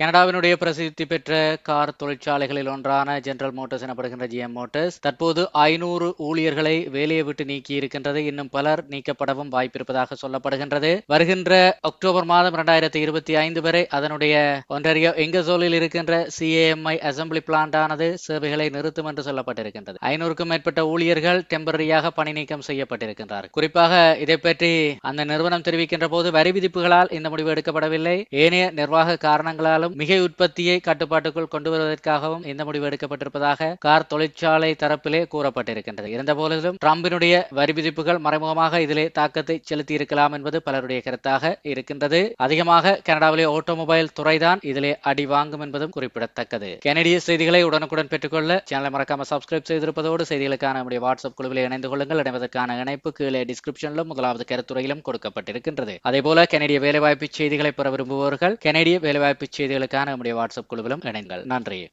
கனடாவினுடைய பிரசித்தி பெற்ற கார் தொழிற்சாலைகளில் ஒன்றான ஜெனரல் மோட்டர்ஸ் எனப்படுகின்ற ஜிஎம் மோட்டர்ஸ் தற்போது ஐநூறு ஊழியர்களை வேலையை விட்டு நீக்கி இருக்கின்றது. இன்னும் பலர் நீக்கப்படவும் வாய்ப்பிருப்பதாக சொல்லப்படுகின்றது. வருகின்ற அக்டோபர் மாதம் இரண்டாயிரத்தி இருபத்தி ஐந்து வரை அதனுடைய ஒன்றிய எங்கசோலில் இருக்கின்ற சிஏஎம்ஐ அசம்பிளி பிளான்ட் ஆனது சேவைகளை நிறுத்தும் என்று சொல்லப்பட்டிருக்கின்றது. ஐநூறுக்கும் மேற்பட்ட ஊழியர்கள் டெம்பரரியாக பணி நீக்கம் செய்யப்பட்டிருக்கின்றார். குறிப்பாக இதை பற்றி அந்த நிறுவனம் தெரிவிக்கின்ற போது வரி விதிப்புகளால் இந்த முடிவு எடுக்கப்படவில்லை. ஏனைய நிர்வாக காரணங்களாலும் மிகை உற்பத்தியை கட்டுப்பாட்டுக்குள் கொண்டு வருவதற்காகவும் இந்த முடிவு எடுக்கப்பட்டிருப்பதாக கார் தொழிற்சாலை தரப்பிலே கூறப்பட்டிருக்கின்றது. இருந்த போதிலும் டிரம்பினுடைய வரி விதிப்புகள் மறைமுகமாக இதிலே தாக்கத்தை செலுத்தி இருக்கலாம் என்பது பலருடைய கருத்தாக இருக்கின்றது. அதிகமாக கனடாவிலே ஆட்டோமொபைல் துறைதான் இதிலே அடி வாங்கும் என்பதும் குறிப்பிடத்தக்கது. கனடிய செய்திகளை உடனுக்குடன் பெற்றுக்கொள்ள சேனலை மறக்காம சப்ஸ்கிரைப் செய்திருப்பதோடு செய்திகளுக்கான நம்முடைய வாட்ஸ்அப் குழுவில் இணைந்து கொள்ளுங்கள். இணைவதற்கான இணைப்பு கீழே டிஸ்கிரிப்ஷனிலும் முதலாவது கருத்துறையிலும் கொடுக்கப்பட்டிருக்கின்றது. அதேபோல கனடிய வேலைவாய்ப்பு செய்திகளை பெற விரும்புவோர்கள் கனடிய வேலைவாய்ப்பு செய்திகள் செய்திகளுக்கான நம்முடைய வாட்ஸ்அப் குழுவிலும் இணைங்கள். நன்றி.